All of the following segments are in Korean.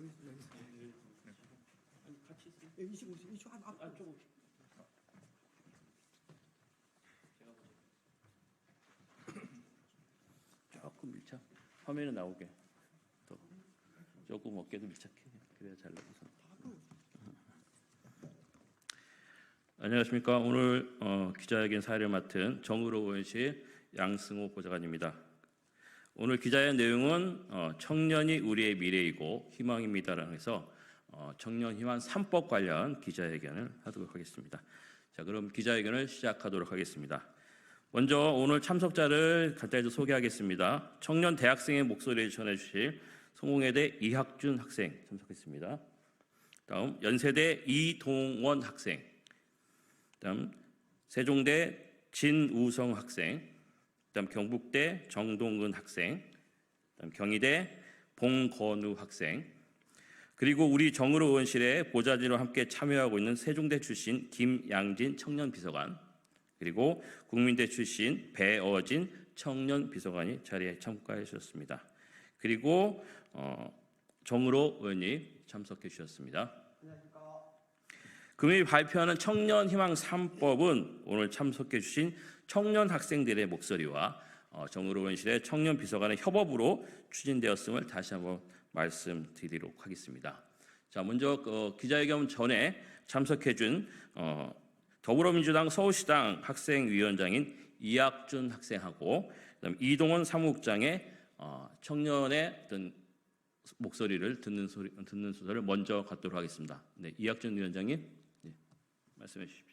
여기 여기 아니 같이. 여기 25, 25한 앞. 아 조금. 조금 밀착. 화면에 나오게. 더 조금 어깨도 밀착해. 그래야 잘 나와서. 안녕하십니까. 오늘 어, 기자회견 사회를 맡은 정의로 의원실 양승호 보좌관입니다. 오늘 기자의 내용은 어, 청년이 우리의 미래이고 희망입니다라고 해서 어, 청년 희망 3법 관련 기자회견을 하도록 하겠습니다. 자, 그럼 기자회견을 시작하도록 하겠습니다. 먼저 오늘 참석자를 간단히 좀 소개하겠습니다. 청년 대학생의 목소리를 전해 주실 성공회대 이학준 학생 참석했습니다. 다음 연세대 이동원 학생, 다음 세종대 진우성 학생, 다음 경북대 정동근 학생, 다음 경희대 봉건우 학생, 그리고 우리 정의로 의원실에 보좌진으로 함께 참여하고 있는 세종대 출신 김양진 청년 비서관, 그리고 국민대 출신 배어진 청년 비서관이 자리에 참가해 주셨습니다. 그리고 어, 정의로 의원님 참석해 주셨습니다. 금일 발표하는 청년 희망 3법은 오늘 참석해 주신 청년 학생들의 목소리와 어, 정의로 의원실의 청년 비서관의 협업으로 추진되었음을 다시 한번 말씀드리도록 하겠습니다. 자, 먼저 어, 기자회견 전에 참석해 준 어, 더불어민주당 서울시당 학생위원장인 이학준 학생하고 이동원 사무국장의 어, 청년의 어떤 목소리를 듣는 소리 듣는 소리를 먼저 갖도록 하겠습니다. 네, 이학준 위원장님, 네, 말씀해 주십시오.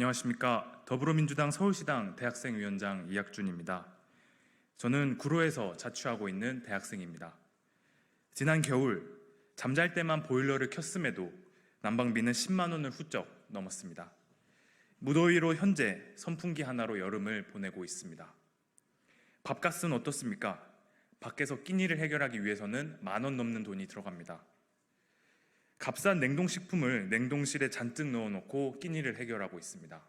안녕하십니까 더불어민주당 서울시당 대학생 위원장 이학준입니다. 저는 구로에서 자취하고 있는 대학생입니다. 지난 겨울 잠잘 때만 보일러를 켰음에도 난방비는 10만 원을 훌쩍 넘었습니다. 무더위로 현재 선풍기 하나로 여름을 보내고 있습니다. 밥값은 어떻습니까? 밖에서 끼니를 해결하기 위해서는 만 원 넘는 돈이 들어갑니다. 값싼 냉동식품을 냉동실에 잔뜩 넣어놓고 끼니를 해결하고 있습니다.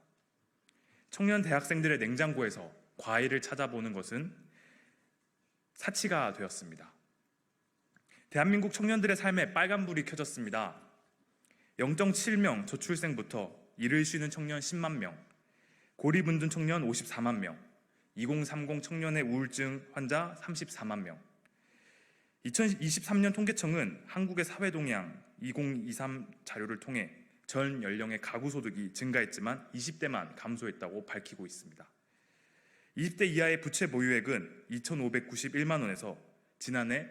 청년 대학생들의 냉장고에서 과일을 찾아보는 것은 사치가 되었습니다. 대한민국 청년들의 삶에 빨간불이 켜졌습니다. 0.7명 저출생부터 일을 쉬는 청년 10만 명, 고리분둔 청년 54만 명, 2030 청년의 우울증 환자 34만 명. 2023년 통계청은 한국의 사회 동향 2023 자료를 통해 전 연령의 가구 소득이 증가했지만 20대만 감소했다고 밝히고 있습니다. 20대 이하의 부채 보유액은 2,591만 원에서 지난해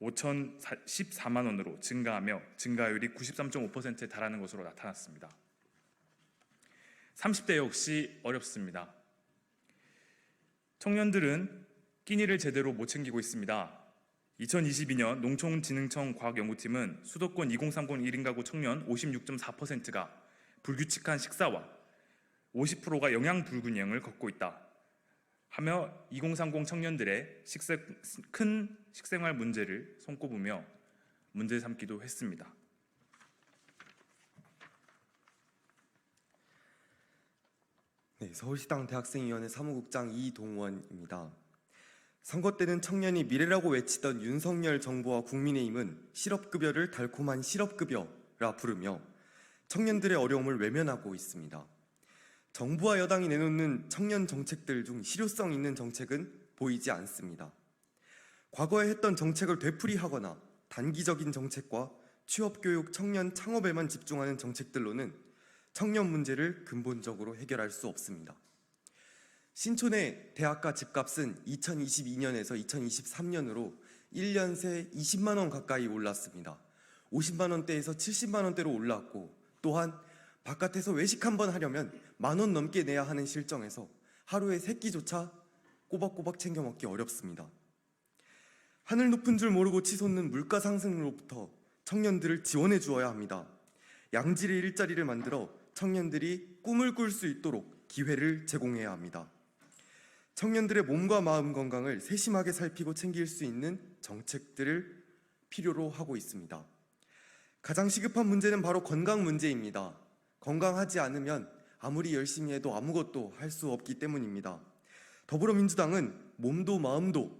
5,014만 원으로 증가하며 증가율이 93.5%에 달하는 것으로 나타났습니다. 30대 역시 어렵습니다. 청년들은 끼니를 제대로 못 챙기고 있습니다. 2022년 농촌진흥청 과학연구팀은 수도권 2030 1인 가구 청년 56.4%가 불규칙한 식사와 50%가 영양 불균형을 걷고 있다. 하며 2030 청년들의 식세, 큰 식생활 문제를 손꼽으며 문제 삼기도 했습니다. 네, 서울시당 대학생위원회 사무국장 이동원입니다. 선거 때는 청년이 미래라고 외치던 윤석열 정부와 국민의힘은 실업급여를 달콤한 실업급여라 부르며 청년들의 어려움을 외면하고 있습니다. 정부와 여당이 내놓는 청년 정책들 중 실효성 있는 정책은 보이지 않습니다. 과거에 했던 정책을 되풀이하거나 단기적인 정책과 취업교육, 청년 창업에만 집중하는 정책들로는 청년 문제를 근본적으로 해결할 수 없습니다. 신촌의 대학가 집값은 2022년에서 2023년으로 1년 새 20만 원 가까이 올랐습니다. 50만 원대에서 70만 원대로 올랐고 또한 바깥에서 외식 한 번 하려면 만 원 넘게 내야 하는 실정에서 하루에 세 끼조차 꼬박꼬박 챙겨 먹기 어렵습니다. 하늘 높은 줄 모르고 치솟는 물가 상승으로부터 청년들을 지원해 주어야 합니다. 양질의 일자리를 만들어 청년들이 꿈을 꿀 수 있도록 기회를 제공해야 합니다. 청년들의 몸과 마음 건강을 세심하게 살피고 챙길 수 있는 정책들을 필요로 하고 있습니다. 가장 시급한 문제는 바로 건강 문제입니다. 건강하지 않으면 아무리 열심히 해도 아무것도 할 수 없기 때문입니다. 더불어민주당은 몸도 마음도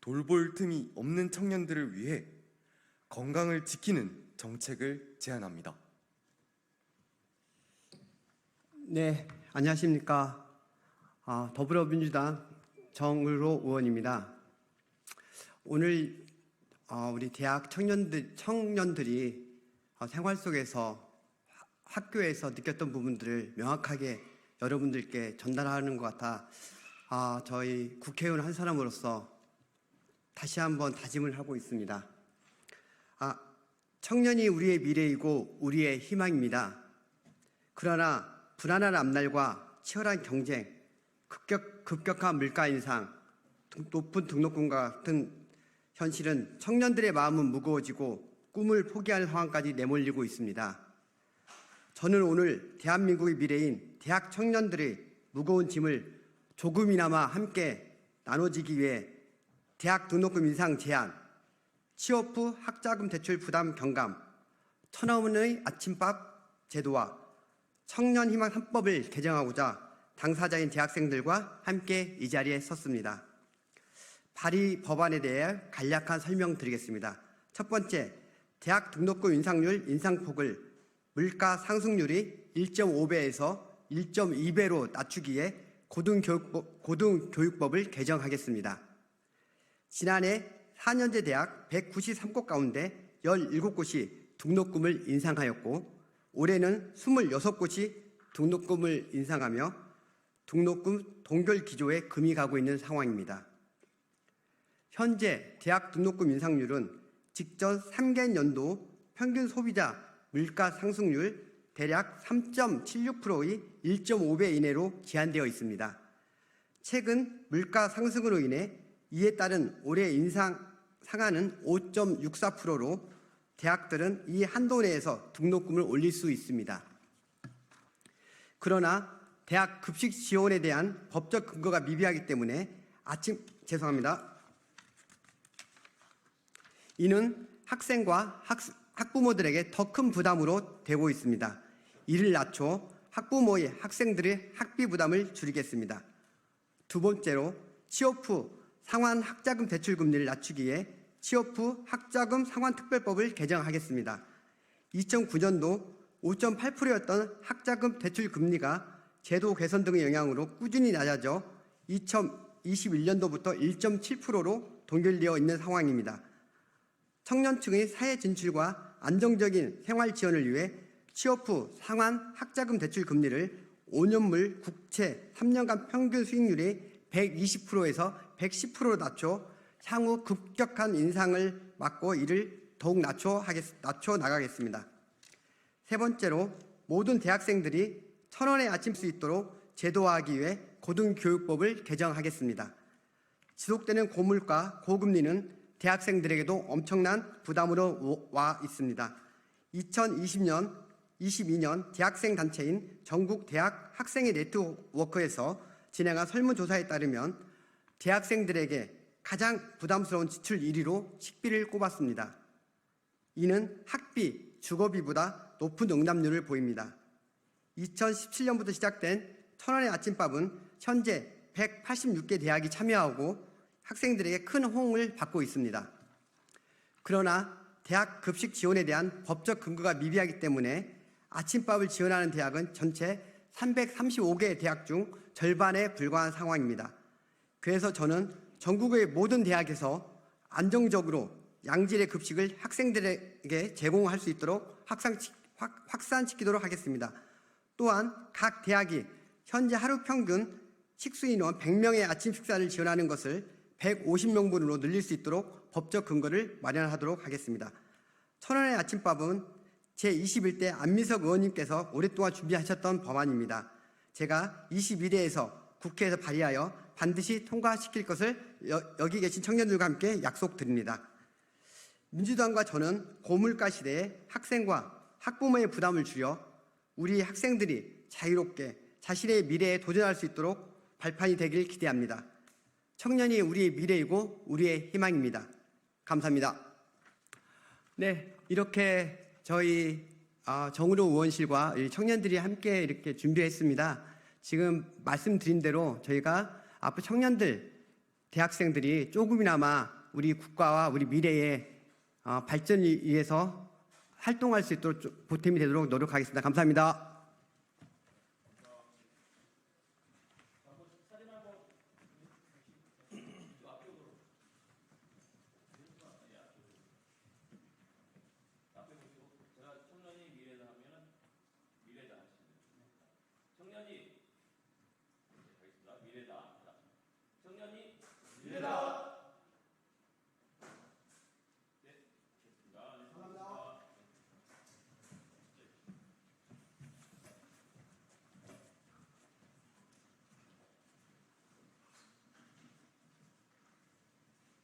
돌볼 틈이 없는 청년들을 위해 건강을 지키는 정책을 제안합니다. 네, 안녕하십니까. 아, 더불어민주당 정의로 의원입니다. 오늘 어, 우리 대학 청년들, 청년들이 어, 생활 속에서 하- 학교에서 느꼈던 부분들을 명확하게 여러분들께 전달하는 것 같아 아, 저희 국회의원 한 사람으로서 다시 한번 다짐을 하고 있습니다. 아, 청년이 우리의 미래이고 우리의 희망입니다. 그러나 불안한 앞날과 치열한 경쟁, 급격, 급격한 물가 인상, 등- 높은 등록금과 같은 현실은 청년들의 마음은 무거워지고 꿈을 포기할 상황까지 내몰리고 있습니다. 저는 오늘 대한민국의 미래인 대학 청년들의 무거운 짐을 조금이나마 함께 나눠지기 위해 대학 등록금 인상 제한, 취업 후 학자금 대출 부담 경감, 천원의 아침밥 제도와 청년 희망 3법을 개정하고자 당사자인 대학생들과 함께 이 자리에 섰습니다. 발의 법안에 대해 간략한 설명드리겠습니다. 첫 번째, 대학 등록금 인상률 인상폭을 물가 상승률이 1.5배에서 1.2배로 낮추기에 고등교육법, 고등교육법을 개정하겠습니다. 지난해 4년제 대학 193곳 가운데 17곳이 등록금을 인상하였고 올해는 26곳이 등록금을 인상하며 등록금 동결 기조에 금이 가고 있는 상황입니다. 현재 대학 등록금 인상률은 직전 3개 연도 평균 소비자 물가 상승률 대략 3.76%의 1.5배 이내로 제한되어 있습니다. 최근 물가 상승으로 인해 이에 따른 올해 인상 상한은 5.64%로 대학들은 이 한도 내에서 등록금을 올릴 수 있습니다. 그러나 대학 급식 지원에 대한 법적 근거가 미비하기 때문에 아침 죄송합니다. 이는 학생과 학, 학부모들에게 더 큰 부담으로 되고 있습니다. 이를 낮춰 학부모의 학생들의 학비 부담을 줄이겠습니다. 두 번째로 취업 후 상환 학자금 대출 금리를 낮추기 위해 취업 후 학자금 상환 특별법을 개정하겠습니다. 2009년도 5.8%였던 학자금 대출 금리가 제도 개선 등의 영향으로 꾸준히 낮아져 2021년도부터 1.7%로 동결되어 있는 상황입니다. 청년층의 사회 진출과 안정적인 생활 지원을 위해 취업 후 상환 학자금 대출 금리를 5년물 국채 3년간 평균 수익률이 120%에서 110%로 낮춰 향후 급격한 인상을 막고 이를 더욱 낮춰, 낮춰 나가겠습니다. 세 번째로 모든 대학생들이 천 원의 아침 수 있도록 제도화하기 위해 고등교육법을 개정하겠습니다. 지속되는 고물가, 고금리는 대학생들에게도 엄청난 부담으로 와 있습니다. 2020년, 22년 대학생 단체인 전국 대학 학생의 네트워크에서 진행한 설문조사에 따르면 대학생들에게 가장 부담스러운 지출 1위로 식비를 꼽았습니다. 이는 학비, 주거비보다 높은 응답률을 보입니다. 2017년부터 시작된 천원의 아침밥은 현재 186개 대학이 참여하고 학생들에게 큰 호응을 받고 있습니다. 그러나 대학 급식 지원에 대한 법적 근거가 미비하기 때문에 아침밥을 지원하는 대학은 전체 335개 대학 중 절반에 불과한 상황입니다. 그래서 저는 전국의 모든 대학에서 안정적으로 양질의 급식을 학생들에게 제공할 수 있도록 확산시키도록 하겠습니다. 또한 각 대학이 현재 하루 평균 식수 인원 100명의 아침 식사를 지원하는 것을 150명분으로 늘릴 수 있도록 법적 근거를 마련하도록 하겠습니다. 천원의 아침밥은 제21대 안민석 의원님께서 오랫동안 준비하셨던 법안입니다. 제가 21대에서 국회에서 발의하여 반드시 통과시킬 것을 여, 여기 계신 청년들과 함께 약속드립니다. 민주당과 저는 고물가 시대에 학생과 학부모의 부담을 줄여 우리 학생들이 자유롭게 자신의 미래에 도전할 수 있도록 발판이 되길 기대합니다. 청년이 우리의 미래이고 우리의 희망입니다. 감사합니다. 네, 이렇게 저희 아, 정의로 의원실과 이 청년들이 함께 이렇게 준비했습니다. 지금 말씀드린 대로 저희가 앞으로 청년들 대학생들이 조금이나마 우리 국가와 우리 미래의 어, 발전을 위해서 활동할 수 있도록 보탬이 되도록 노력하겠습니다. 감사합니다. 청년이 미래다. 청년이 미래다.